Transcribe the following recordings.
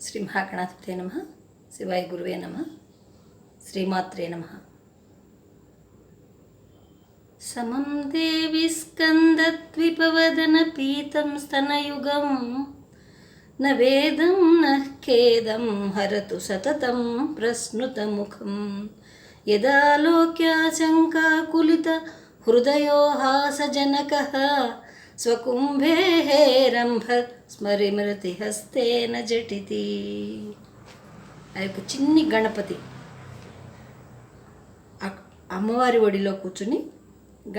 శ్రీ మహాగణాధిపతే నమ శివాయ గురువే నమ శ్రీమాత్రే నమ. సమం దేవి స్కందద్విపవదన పీతం స్తనయుగం న వేదం నేదం హరతు సతతం ప్రశ్నుతముఖం. యదా లోక్యాశంకాకులిత హృదయోహాసజనక స్వకుంభే రంభ స్మరిమృతి హస్తేన జటితి. ఆ యొక్క చిన్ని గణపతి. అమ్మవారి ఒడిలో కూర్చుని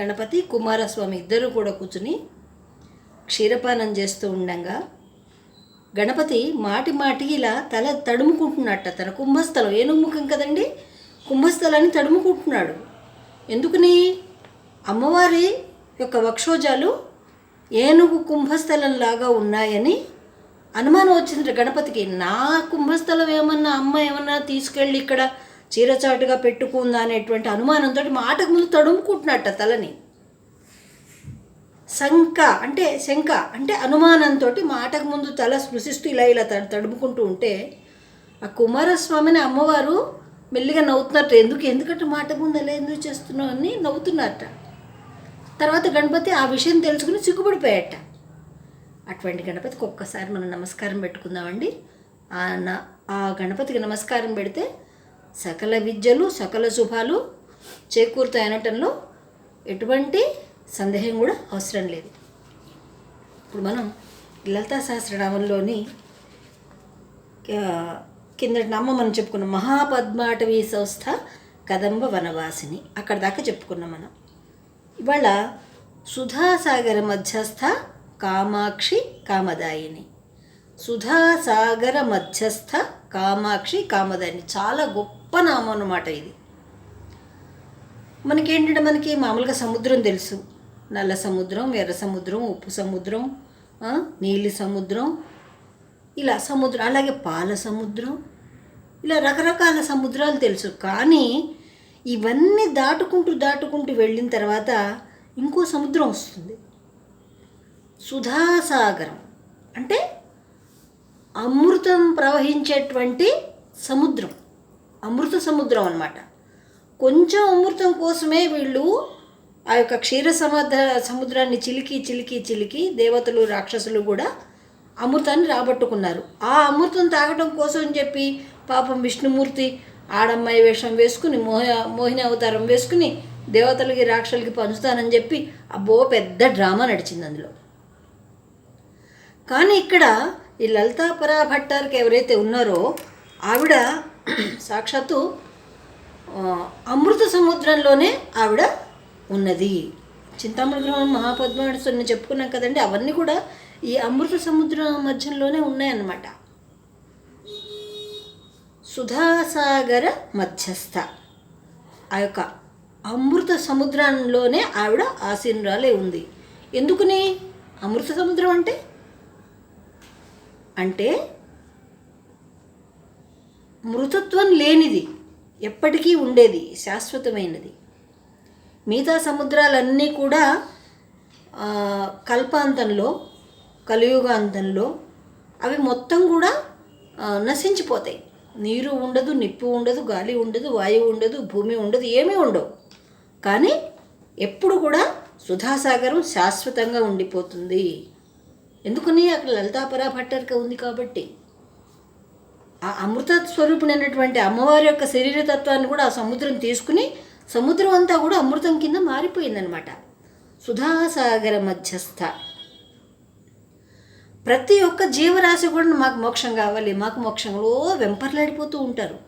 గణపతి కుమారస్వామి ఇద్దరు కూడా కూర్చుని క్షీరపానం చేస్తూ ఉండంగా గణపతి మాటి మాటికి ఇలా తల తడుముకుంటున్నట్ట. తన కుంభస్థలం ఏనుముఖం కదండి? కుంభస్థలాన్ని తడుముకుంటున్నాడు. ఎందుకని? అమ్మవారి యొక్క వక్షోజాలు ఏనుగు కుంభస్థలంలాగా ఉన్నాయని అనుమానం వచ్చింది గణపతికి. నా కుంభస్థలం ఏమన్నా అమ్మ ఏమన్నా తీసుకెళ్ళి ఇక్కడ చీరచాటుగా పెట్టుకుందా అనేటువంటి అనుమానంతో మాటకు ముందు తడుముకుంటున్నట్ట తలని. శంక అంటే శంక అంటే అనుమానంతో మాటకు ముందు తల స్పృశిస్తూ ఇలా ఇలా తడుముకుంటూ ఉంటే ఆ కుమారస్వామిని అమ్మవారు మెల్లిగా నవ్వుతున్నట్టు ఎందుకు? ఎందుకంటే మాటకు ముందు అలా ఎందుకు చేస్తున్నావు అని నవ్వుతున్నారట. తర్వాత గణపతి ఆ విషయం తెలుసుకుని సిగ్గుపడిపోయాట. అటువంటి గణపతికి ఒక్కసారి మనం నమస్కారం పెట్టుకుందామండి. ఆ న ఆ గణపతికి నమస్కారం పెడితే సకల విద్యలు సకల శుభాలు చేకూరుతాయి అనటంలో ఎటువంటి సందేహం కూడా అవసరం లేదు. ఇప్పుడు మనం లలితా సహస్రనామంలోని ఆ, కిందటి నామం మనం చెప్పుకున్నాం మహాపద్మాటవీ సంస్థ కదంబ వనవాసిని. అక్కడ దాకా చెప్పుకున్నాం మనం. ఇవాళ సుధాసాగర మధ్యస్థ కామాక్షి కామదాయిని. సుధాసాగర మధ్యస్థ కామాక్షి కామదాయిని. చాలా గొప్ప నామం అన్నమాట ఇది. మనకేంటంటే మనకి మామూలుగా సముద్రం తెలుసు. నల్ల సముద్రం ఎర్ర సముద్రం ఉప్పు సముద్రం నీలి సముద్రం ఇలా సముద్రం అలాగే పాల సముద్రం ఇలా రకరకాల సముద్రాలు తెలుసు. కానీ ఇవన్నీ దాటుకుంటూ దాటుకుంటూ వెళ్ళిన తర్వాత ఇంకో సముద్రం వస్తుంది. సుధాసాగరం. అంటే అమృతం ప్రవహించేటువంటి సముద్రం. అమృత సముద్రం అనమాట కొంచెం అమృతం కోసమే వీళ్ళు ఆ యొక్క క్షీర సముద్ర సముద్రాన్ని చిలికి చిలికి చిలికి దేవతలు రాక్షసులు కూడా అమృతాన్ని రాబట్టుకున్నారు. ఆ అమృతం తాగడం కోసం చెప్పి పాపం విష్ణుమూర్తి ఆడమ్మాయి వేషం వేసుకుని మోహ మోహిని అవతారం వేసుకుని దేవతలకి రాక్షలకి పంచుతానని చెప్పి అబ్బో పెద్ద డ్రామా నడిచింది అందులో. కానీ ఇక్కడ ఈ లలితాపరా భట్టార్కి ఎవరైతే ఉన్నారో ఆవిడ సాక్షాత్తు అమృత సముద్రంలోనే ఆవిడ ఉన్నది. చింతామృతం మహాపద్మాడుని చెప్పుకున్నాం కదండి అవన్నీ కూడా ఈ అమృత సముద్రం మధ్యంలోనే ఉన్నాయన్నమాట. సుధాసాగర మధ్యస్థ. ఆ యొక్క అమృత సముద్రంలోనే ఆవిడ ఆసీనురాలే ఉంది. ఎందుకుని? అమృత సముద్రం అంటే? అంటే మృతత్వం లేనిది ఎప్పటికీ ఉండేది శాశ్వతమైనది. మిగతా సముద్రాలన్నీ కూడా కల్పాంతంలో కలియుగాంతంలో అవి మొత్తం కూడా నశించిపోతాయి. నీరు ఉండదు నిప్పు ఉండదు గాలి ఉండదు వాయువు ఉండదు భూమి ఉండదు ఏమీ ఉండవు. కానీ ఎప్పుడు కూడా సుధాసాగరం శాశ్వతంగా ఉండిపోతుంది. ఎందుకని అక్కడ లలితాపరా భట్టరిక ఉంది కాబట్టి? ఆ అమృత స్వరూపుడైనటువంటి అమ్మవారి యొక్క శరీరతత్వాన్ని కూడా ఆ సముద్రం తీసుకుని సముద్రం అంతా కూడా అమృతం కింద మారిపోయిందనమాట సుధాసాగర మధ్యస్థ. ప్రతి ఒక్క జీవరాశి కూడా మాకు మోక్షం కావాలి మాకు మోక్షంలో వెంపర్లాడిపోతూ ఉంటారు.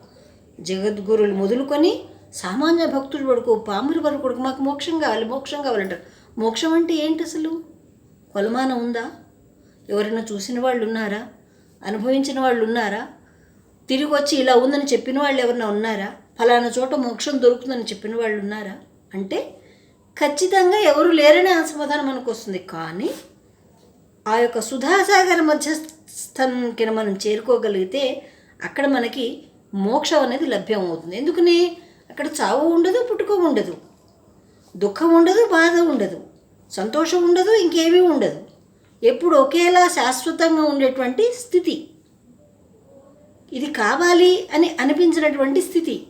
జగద్గురులు మొదలుకొని సామాన్య భక్తులు వరకు పాముల వరకు కొడుకు మాకు మోక్షం కావాలి మోక్షం కావాలంటారు. మోక్షం అంటే ఏంటి అసలు? కొలమానం ఉందా? ఎవరైనా చూసిన వాళ్ళు ఉన్నారా? అనుభవించిన వాళ్ళు ఉన్నారా? తిరిగి వచ్చి ఇలా ఉందని చెప్పిన వాళ్ళు ఎవరైనా ఉన్నారా? ఫలానా చోట మోక్షం దొరుకుతుందని చెప్పిన వాళ్ళు ఉన్నారా? అంటే ఖచ్చితంగా ఎవరు లేరనే ఆ సమాధానం మనకు వస్తుంది. కానీ ఆ యొక్క సుధాసాగర మధ్యస్థానికి మనం చేరుకోగలిగితే అక్కడ మనకి మోక్షం అనేది లభ్యం అవుతుంది ఎందుకని? అక్కడ చావు ఉండదు పుట్టుక ఉండదు. దుఃఖం ఉండదు బాధ ఉండదు. సంతోషం ఉండదు ఇంకేమీ ఉండదు. ఎప్పుడు ఒకేలా శాశ్వతంగా ఉండేటువంటి స్థితి. ఇది కావాలి అని అనిపించినటువంటి స్థితి.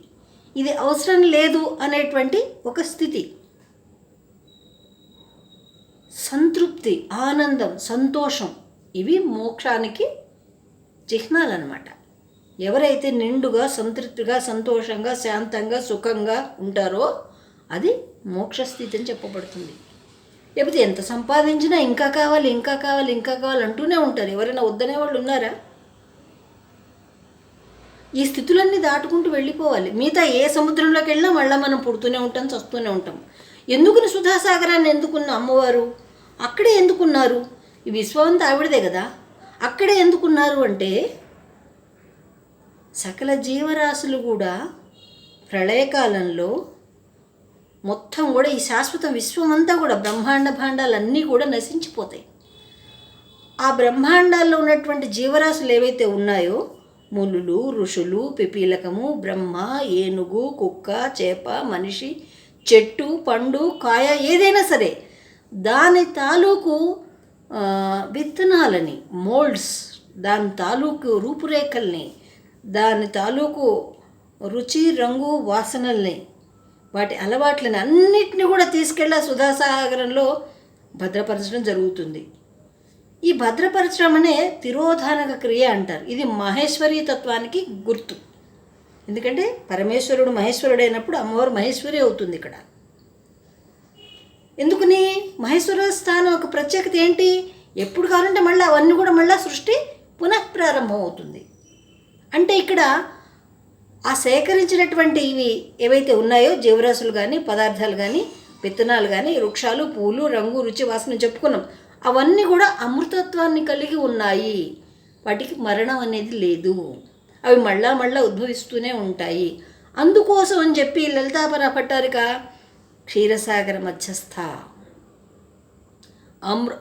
ఇది అవసరం లేదు అనేటువంటి ఒక స్థితి. సంతృప్తి ఆనందం సంతోషం ఇవి మోక్షానికి చిహ్నాలన్నమాట. ఎవరైతే నిండుగా సంతృప్తిగా సంతోషంగా శాంతంగా సుఖంగా ఉంటారో అది మోక్షస్థితి అని చెప్పబడుతుంది. లేకపోతే ఎంత సంపాదించినా ఇంకా కావాలి ఇంకా కావాలి ఇంకా కావాలి అంటూనే ఉంటారు. ఎవరైనా వద్దనే వాళ్ళు ఉన్నారా? ఈ స్థితులన్నీ దాటుకుంటూ వెళ్ళిపోవాలి. మిగతా ఏ సముద్రంలోకి వెళ్ళినా మళ్ళీ మనం పుడుతూనే ఉంటాం చస్తూనే ఉంటాం. ఎందుకుని సుధాసాగరాన్ని ఎందుకున్న అమ్మవారు? అక్కడే ఎందుకున్నారు? ఈ విశ్వవంత ఆవిడదే కదా? అక్కడే ఎందుకున్నారు అంటే సకల జీవరాశులు కూడా ప్రళయకాలంలో మొత్తం కూడా ఈ శాశ్వత విశ్వం అంతా కూడా బ్రహ్మాండ భాండాలన్నీ కూడా నశించిపోతాయి. ఆ బ్రహ్మాండాల్లో ఉన్నటువంటి జీవరాశులు ఏవైతే ఉన్నాయో ములులు ఋషులు పిపీలకము బ్రహ్మ ఏనుగు కుక్క చేప మనిషి చెట్టు పండు కాయ ఏదైనా సరే దాని తాలూకు విత్తనాలని మోల్డ్స్ దాని తాలూకు రూపురేఖల్ని దాని తాలూకు రుచి రంగు వాసనల్ని వాటి అలవాట్లని అన్నిటిని కూడా తీసుకెళ్ళి ఆ సుధాసాగరంలో భద్రపరచడం జరుగుతుంది. ఈ భద్రపరచడం అనే తిరోధానక క్రియ అంటారు. ఇది మహేశ్వరీ తత్వానికి గుర్తు. ఎందుకంటే పరమేశ్వరుడు మహేశ్వరుడైనప్పుడు అమ్మవారు మహేశ్వరి అవుతుంది ఇక్కడ. ఎందుకని? మహేశ్వర స్థానం ఒక ప్రత్యేకత ఏంటి? ఎప్పుడు కావాలంటే మళ్ళీ అవన్నీ కూడా మళ్ళీ సృష్టి పునఃప్రారంభం అవుతుంది అంటే ఇక్కడ ఆ సేకరించినటువంటి ఇవి ఏవైతే ఉన్నాయో జీవరాశులు కానీ పదార్థాలు కానీ విత్తనాలు కానీ వృక్షాలు పూలు రంగు రుచి వాసన చెప్పుకున్నాం. అవన్నీ కూడా అమృతత్వాన్ని కలిగి ఉన్నాయి. వాటికి మరణం అనేది లేదు. అవి మళ్ళా మళ్ళా ఉద్భవిస్తూనే ఉంటాయి. అందుకోసం అని చెప్పి లలితాపర పట్టారిక క్షీరసాగర మధ్యస్థ. అమృ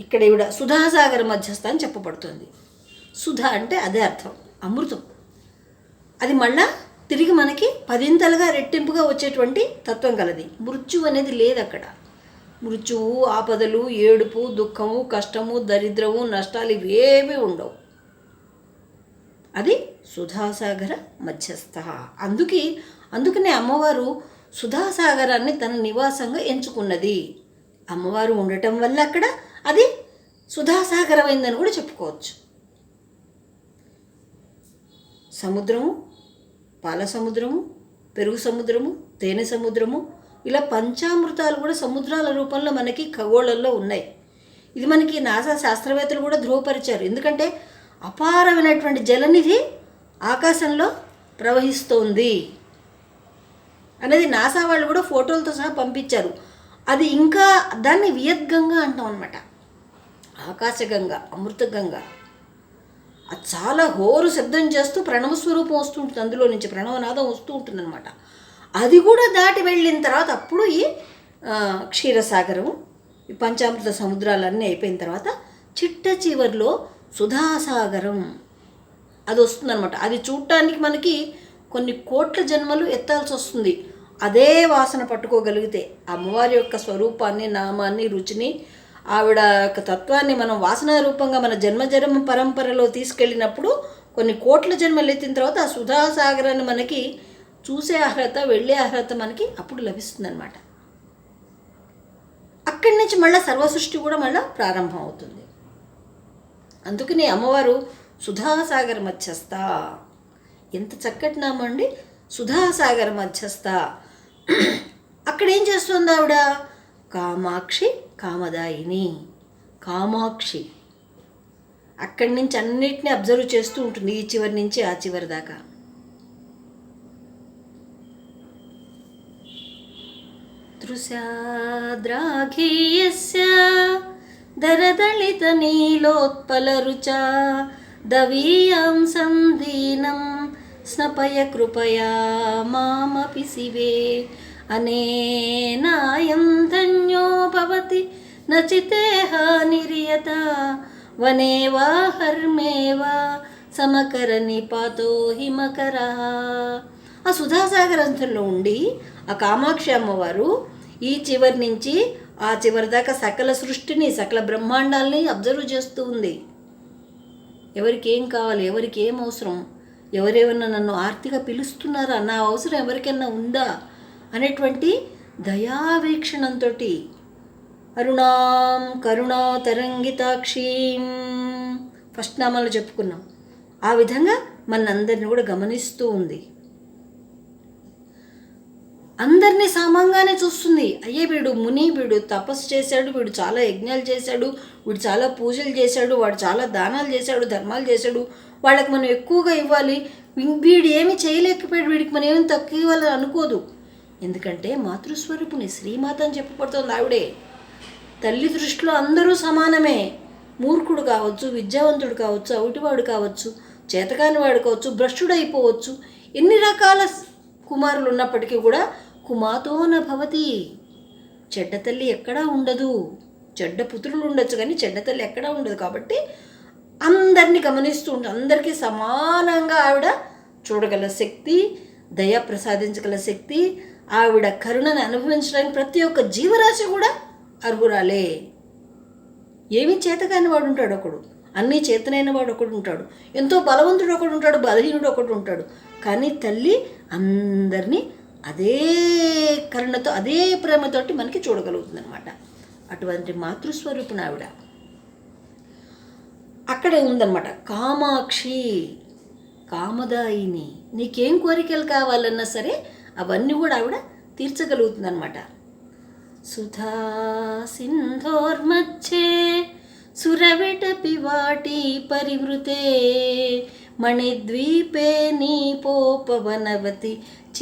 ఇక్కడ ఇవిడ సుధాసాగర మధ్యస్థ అని చెప్పబడుతుంది. సుధ అంటే అదే అర్థం అమృతం. అది మళ్ళా తిరిగి మనకి పదింతలుగా రెట్టింపుగా వచ్చేటువంటి తత్వం కలది. మృత్యు అనేది లేదు అక్కడ. మృత్యువు ఆపదలు ఏడుపు దుఃఖము కష్టము దరిద్రము నష్టాలు ఇవేమీ ఉండవు. అది సుధాసాగర మధ్యస్థ. అందుకే అందుకనే అమ్మవారు సుధాసాగరాన్ని తన నివాసంగా ఎంచుకున్నది. అమ్మవారు ఉండటం వల్ల అక్కడ అది సుధాసాగరమైందని కూడా చెప్పుకోవచ్చు. సముద్రము పాల సముద్రము పెరుగు సముద్రము తేనె సముద్రము ఇలా పంచామృతాలు కూడా సముద్రాల రూపంలో మనకి ఖగోళంలో ఉన్నాయి. ఇది మనకి నాసా శాస్త్రవేత్తలు కూడా ధృవపరిచారు ఎందుకంటే అపారమైనటువంటి జలనిధి ఆకాశంలో ప్రవహిస్తోంది. అనేది నాసా వాళ్ళు కూడా ఫోటోలతో సహా పంపించారు. అది ఇంకా దాన్ని వియద్గంగా అంటాం అనమాట ఆకాశగంగ అమృతగంగ. అది చాలా హోరు శబ్దం చేస్తూ ప్రణవ స్వరూపం వస్తూ ఉంటుంది అందులో నుంచి ప్రణవనాదం వస్తూ ఉంటుంది అనమాట అది కూడా దాటి వెళ్ళిన తర్వాత అప్పుడు ఈ క్షీరసాగరం ఈ పంచామృత సముద్రాలన్నీ అయిపోయిన తర్వాత చిట్ట చివరిలో సుధాసాగరం. అది వస్తుందన్నమాట. అది చూడటానికి మనకి కొన్ని కోట్ల జన్మలు ఎత్తాల్సి వస్తుంది. అదే వాసన పట్టుకోగలిగితే అమ్మవారి యొక్క స్వరూపాన్ని నామాన్ని రుచిని ఆవిడ యొక్క తత్వాన్ని మనం వాసన రూపంగా మన జన్మ జన్మ పరంపరలో తీసుకెళ్ళినప్పుడు కొన్ని కోట్ల జన్మలు ఎత్తిన తర్వాత ఆ సుధాసాగరాన్ని మనకి చూసే అర్హత వెళ్ళే అర్హత మనకి అప్పుడు లభిస్తుంది అక్కడి నుంచి మళ్ళీ సర్వసృష్టి కూడా మళ్ళీ ప్రారంభం అవుతుంది. అందుకని అమ్మవారు సుధాసాగర మధ్యస్థ ఎంత చక్కటి నామండి సుధాసాగర్ మధ్యస్థ. అక్కడ ఏం చేస్తుంది ఆవిడ? కామాక్షి కామదాయిని. కామాక్షి. అక్కడి నుంచి అన్నిటిని అబ్జర్వ్ చేస్తూ ఉంటుంది ఈ చివరి నుంచి ఆ చివరి దాకా. దృశాద్రాఘీయస్య దరదళితనీలోత్పలరుచా దవీయాం సందీనం స్నపయ కృపయా మామపి శివే. అనేనాయం ధన్యో భవతి నచితేహ నిర్యత వనే వా హర్మే సమకర నిపాతో హిమకర. ఆ సుధాసాగరంలో ఉండి ఆ కామాక్షి అమ్మవారు ఈ చివరి నుంచి ఆ చివరి దాకా సకల సృష్టిని సకల బ్రహ్మాండాల్ని అబ్జర్వ్ చేస్తూ ఉంది. ఎవరికి ఏం కావాలి ఎవరికి ఏం అవసరం? ఎవరేమన్నా నన్ను ఆర్తిగా పిలుస్తున్నారా? నా అవసరం ఎవరికైనా ఉందా? అనేటువంటి దయావీక్షణంతో అరుణాం కరుణా తరంగితాక్షీం ఫస్ట్ నామాలు చెప్పుకున్నాం. ఆ విధంగా మనందరిని కూడా గమనిస్తూ ఉంది. అందరినీ సమంగానే చూస్తుంది. అయ్యే వీడు ముని వీడు తపస్సు చేశాడు వీడు చాలా యజ్ఞాలు చేశాడు వీడు చాలా పూజలు చేశాడు వాడు చాలా దానాలు చేశాడు ధర్మాలు చేశాడు. వాళ్ళకి మనం ఎక్కువగా ఇవ్వాలి. వీడు ఏమి చేయలేకపోయాడు వీడికి మనం ఏమి తక్కువ ఇవ్వాలని అనుకోదు. ఎందుకంటే మాతృస్వరూపుని శ్రీమాత అని చెప్పబడుతుంది ఆవిడే. తల్లి దృష్టిలో అందరూ సమానమే. మూర్ఖుడు కావచ్చు విద్యావంతుడు కావచ్చు అవుటివాడు కావచ్చు చేతకాని వాడు కావచ్చు భ్రష్టుడు అయిపోవచ్చు ఎన్ని రకాల కుమారులు ఉన్నప్పటికీ కూడా కుమాతో భవతి. చెడ్డ తల్లి ఎక్కడా ఉండదు. చెడ్డ పుత్రులు ఉండొచ్చు కానీ చెడ్డ తల్లి ఎక్కడా ఉండదు కాబట్టి అందరినీ గమనిస్తూ ఉంటుంది అందరికీ సమానంగా ఆవిడ చూడగల శక్తి దయ ప్రసాదించగల శక్తి ఆవిడ కరుణను అనుభవించడానికి ప్రతి ఒక్క జీవరాశి కూడా అర్హురాలే. ఏమీ చేతకాని వాడు ఉంటాడు ఒకడు. అన్నీ చేతనైన వాడు ఒకడు ఉంటాడు. ఎంతో బలవంతుడు ఒకడు ఉంటాడు బలహీనుడు ఒకడు ఉంటాడు. కానీ తల్లి అందరినీ అదే కరుణతో అదే ప్రేమతోటి మనకి చూడగలుగుతుంది అనమాట అటువంటి మాతృస్వరూపున ఆవిడ. అక్కడే ఉందన్నమాట. కామాక్షి కామదాయిని. నీకేం కోరికలు కావాలన్నా సరే అవన్నీ కూడా ఆవిడ తీర్చగలుగుతుందన్నమాట. సుధా సింధోర్మచ్చే సురవిటపి వాటి పరివృతే మణిద్వీపే నీ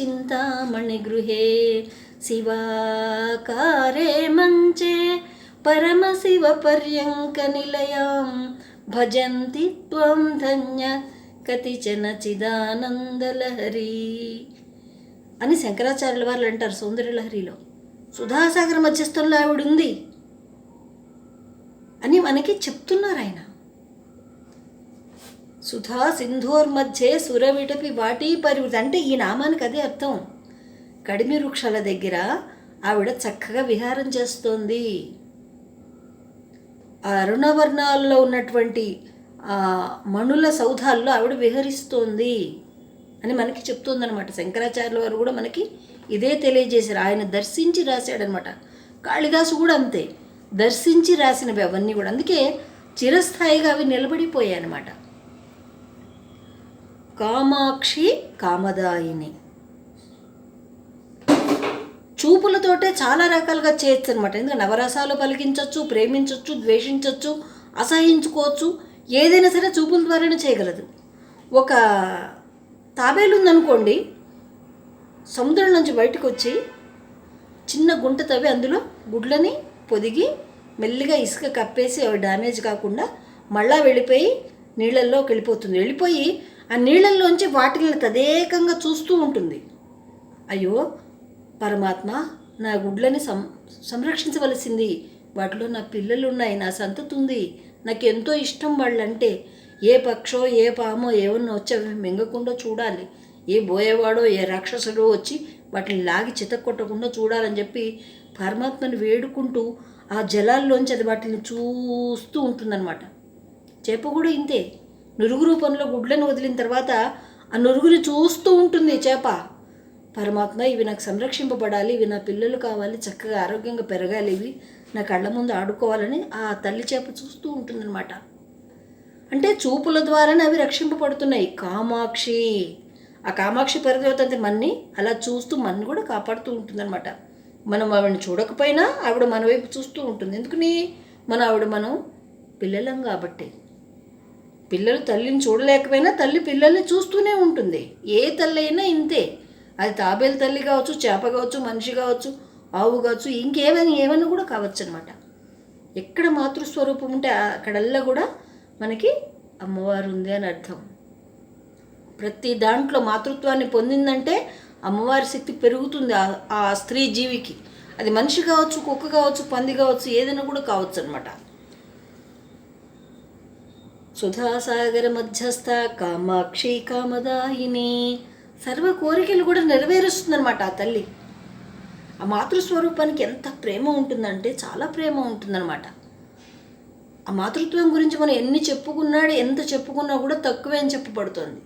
చింతామణి గృహే. శివాకారే మంచే పరమశివ పర్యంక నిలయాం భజంతి త్వం ధన్య కతిచన చిదానందలహరి అని శంకరాచార్యుల వాళ్ళు అంటారు సౌందర్యలహరిలో. సుధాసాగర మధ్యస్థంలో ఆవిడ ఉంది అని మనకి చెప్తున్నారు ఆయన. సుధా సింధోర్మధ్యే సురవిటపి వాటి పరివృతి అంటే ఈ నామానికి అదే అర్థం. కడిమి వృక్షాల దగ్గర ఆవిడ చక్కగా విహారం చేస్తోంది. ఆ అరుణవర్ణాల్లో ఉన్నటువంటి మణుల సౌధాల్లో ఆవిడ విహరిస్తోంది అని మనకి చెప్తుందనమాట శంకరాచార్యుల వారు కూడా మనకి ఇదే తెలియజేశారు. ఆయన దర్శించి రాశాడనమాట కాళిదాసు కూడా అంతే. దర్శించి రాసినవి అవన్నీ కూడా. అందుకే చిరస్థాయిగా అవి నిలబడిపోయాయి అనమాట కామాక్షి కామదాయిని. చూపులతోటే చాలా రకాలుగా చేయొచ్చు అనమాట ఎందుకంటే నవరసాలు పలికించవచ్చు ప్రేమించవచ్చు ద్వేషించవచ్చు అసహించుకోవచ్చు ఏదైనా సరే చూపుల ద్వారానే చేయగలదు. ఒక తాబేలు ఉందనుకోండి సముద్రం నుంచి బయటకు వచ్చి చిన్న గుంట తవ్వి అందులో గుడ్లని పొదిగి మెల్లిగా ఇసుక కప్పేసి అవి డ్యామేజ్ కాకుండా మళ్ళా వెళ్ళిపోయి నీళ్ళల్లోకి వెళ్ళిపోతుంది. వెళ్ళిపోయి ఆ నీళ్ళల్లోంచి వాటిని తదేకంగా చూస్తూ ఉంటుంది. అయ్యో పరమాత్మ నా గుడ్లని సం సంరక్షించవలసింది. వాటిలో నా పిల్లలు ఉన్నాయి నా సంతతి ఉంది నాకు ఎంతో ఇష్టం వాళ్ళంటే ఏ పక్షో ఏ పామో ఏమన్నా వచ్చి మింగకుండా చూడాలి. ఏ బోయేవాడో ఏ రాక్షసుడో వచ్చి వాటిని లాగి చితక్కొట్టకుండా చూడాలని చెప్పి పరమాత్మని వేడుకుంటూ ఆ జలాల్లోంచి అది వాటిని చూస్తూ ఉంటుందన్నమాట. చేప కూడా ఇంతే. నురుగు రూపంలో గుడ్లను వదిలిన తర్వాత ఆ నురుగుని చూస్తూ ఉంటుంది చేప. పరమాత్మ ఇవి నాకు సంరక్షింపబడాలి ఇవి నా పిల్లలు కావాలి చక్కగా ఆరోగ్యంగా పెరగాలి ఇవి నా కళ్ళ ముందు ఆడుకోవాలని ఆ తల్లి చేప చూస్తూ ఉంటుందన్నమాట. అంటే చూపుల ద్వారానే అవి రక్షింపబడుతున్నాయి. కామాక్షి. ఆ కామాక్షి పరిదేవత మన్ని అలా చూస్తూ మన్ని కూడా కాపాడుతూ ఉంటుందన్నమాట. మనం ఆవిడని చూడకపోయినా ఆవిడ మన వైపు చూస్తూ ఉంటుంది. ఎందుకని? మన ఆవిడ మనం పిల్లలం కాబట్టి. పిల్లలు తల్లిని చూడలేకపోయినా తల్లి పిల్లల్ని చూస్తూనే ఉంటుంది. ఏ తల్లి అయినా ఇంతే. అది తాబేలు తల్లి కావచ్చు చేప కావచ్చు మనిషి కావచ్చు ఆవు కావచ్చు ఇంకేమైనా ఏమైనా కూడా కావచ్చు అనమాట ఎక్కడ మాతృస్వరూపం ఉంటే అక్కడల్లా కూడా మనకి అమ్మవారు ఉంది అని అర్థం. ప్రతి దాంట్లో మాతృత్వాన్ని పొందిందంటే అమ్మవారి శక్తి పెరుగుతుంది ఆ- ఆ స్త్రీ జీవికి. అది మనిషి కావచ్చు కుక్క కావచ్చు పంది కావచ్చు ఏదైనా కూడా కావచ్చు అనమాట సుధాసాగర మధ్యస్థ కామాక్షి కామదాయిని. సర్వ కోరికలు కూడా నెరవేరుస్తుందన్నమాట ఆ తల్లి. ఆ మాతృస్వరూపానికి ఎంత ప్రేమ ఉంటుందంటే చాలా ప్రేమ ఉంటుందన్నమాట. ఆ మాతృత్వం గురించి మనం ఎన్ని చెప్పుకున్నాడు ఎంత చెప్పుకున్నా కూడా తక్కువే అని చెప్పబడుతోంది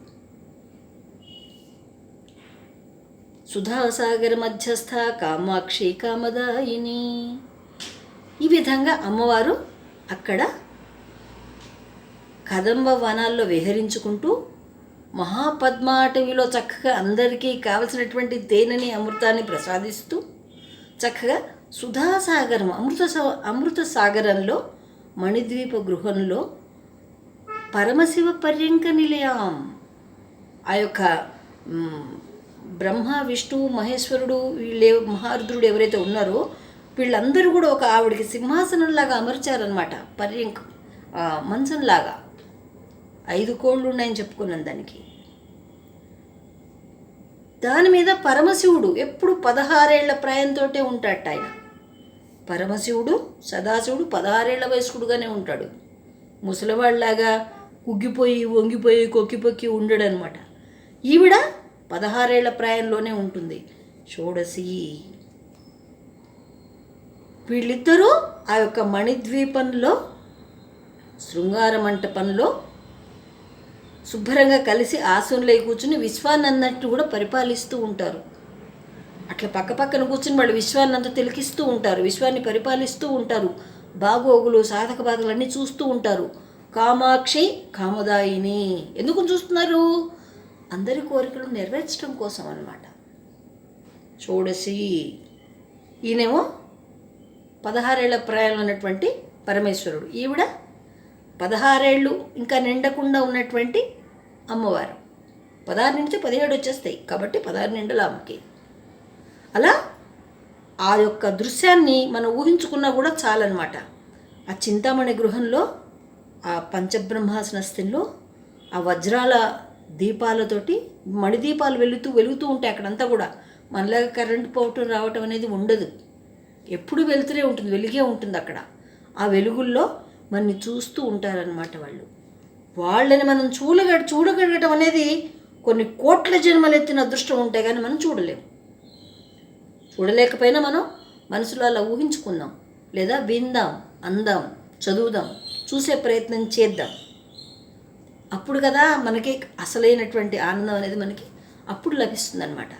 సుధాసాగర మధ్యస్థ కామాక్షి కామదాయిని. ఈ విధంగా అమ్మవారు అక్కడ కదంబ వనాల్లో విహరించుకుంటూ మహాపద్మాటవిలో చక్కగా అందరికీ కావలసినటువంటి తేనెని అమృతాన్ని ప్రసాదిస్తూ చక్కగా సుధాసాగరం అమృత అమృత సాగరంలో మణిద్వీప గృహంలో పరమశివ పర్యంక నిలయం ఆ యొక్క బ్రహ్మ విష్ణువు మహేశ్వరుడు వీళ్ళే మహారుద్రుడు ఎవరైతే ఉన్నారో వీళ్ళందరూ కూడా ఒక ఆవిడకి సింహాసనంలాగా అమర్చారనమాట పర్యంక మంచంలాగా. ఐదు కోళ్ళు ఉన్నాయని చెప్పుకున్నాను దానికి. దాని మీద పరమశివుడు ఎప్పుడు పదహారేళ్ళ ప్రాయంతోటే ఉంటాడట ఆయన. పరమశివుడు సదాశివుడు పదహారేళ్ళ వయస్కుడుగానే ఉంటాడు. ముసలివాళ్ళలాగా కుగ్గిపోయి వంగిపోయి కొక్కిపొక్కి ఉండడనమాట. ఈవిడ పదహారేళ్ళ ప్రాయంలోనే ఉంటుంది. షోడసి వీళ్ళిద్దరూ ఆ యొక్క మణిద్వీపంలో శృంగార మంటపంలో శుభ్రంగా కలిసి ఆసనంలో కూర్చుని విశ్వానందట్టు కూడా పరిపాలిస్తూ ఉంటారు. అట్లా పక్క పక్కన కూర్చుని వాళ్ళు విశ్వాన్ని అంతా తిలకిస్తూ ఉంటారు. విశ్వాన్ని పరిపాలిస్తూ ఉంటారు. బాగోగులు సాధక బాధలు అన్నీ చూస్తూ ఉంటారు. కామాక్షి కామదాయిని. ఎందుకు చూస్తున్నారు? అందరి కోరికలు నెరవేర్చడం కోసం అనమాట చూడసి. ఈయనేమో పదహారేళ్ళ ప్రయాణం ఉన్నటువంటి పరమేశ్వరుడు. ఈవిడ పదహారేళ్ళు ఇంకా నిండకుండా ఉన్నటువంటి అమ్మవారు. పదహారు నుంచి పదిహేడు వచ్చేస్తాయి. కాబట్టి పదహారు నిండల అమ్మకి. అలా ఆ యొక్క దృశ్యాన్ని మనం ఊహించుకున్నా కూడా చాలన్నమాట. ఆ చింతామణి గృహంలో ఆ పంచబ్రహ్మాసనస్థిలో ఆ వజ్రాల దీపాలతోటి మణిదీపాలు వెలుగుతూ వెలుగుతూ ఉంటాయి అక్కడంతా కూడా. మనలాగా కరెంటు పోవటం రావటం అనేది ఉండదు. ఎప్పుడు వెలుతురే ఉంటుంది వెలుగే ఉంటుంది అక్కడ. ఆ వెలుగుల్లో మనని చూస్తూ ఉంటారనమాట వాళ్ళు. వాళ్ళని మనం చూడగ చూడగలగటం అనేది కొన్ని కోట్ల జన్మలెత్తిన అదృష్టం ఉంటే కానీ మనం చూడలేం. చూడలేకపోయినా మనం మనసులో అలా ఊహించుకుందాం. లేదా విందాం అందాం చదువుదాం చూసే ప్రయత్నం చేద్దాం. అప్పుడు కదా మనకి అసలైనటువంటి ఆనందం అనేది మనకి అప్పుడు లభిస్తుంది అనమాట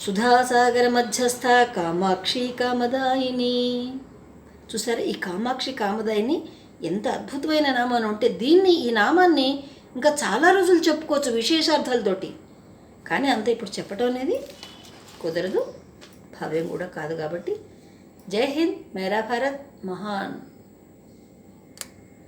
సుధాసాగర మధ్యస్థ కామాక్షి కామదాయిని చూసారా? ఈ కామాక్షి కామదాయిని ఎంత అద్భుతమైన నామం ఉంటే దీన్ని ఈ నామాన్ని ఇంకా చాలా రోజులు చెప్పుకోవచ్చు విశేషార్థాలతోటి. కానీ అంత ఇప్పుడు చెప్పడం అనేది కుదరదు. భావ్యం కూడా కాదు కాబట్టి. జై హింద్ మేరా భారత్ మహాన్.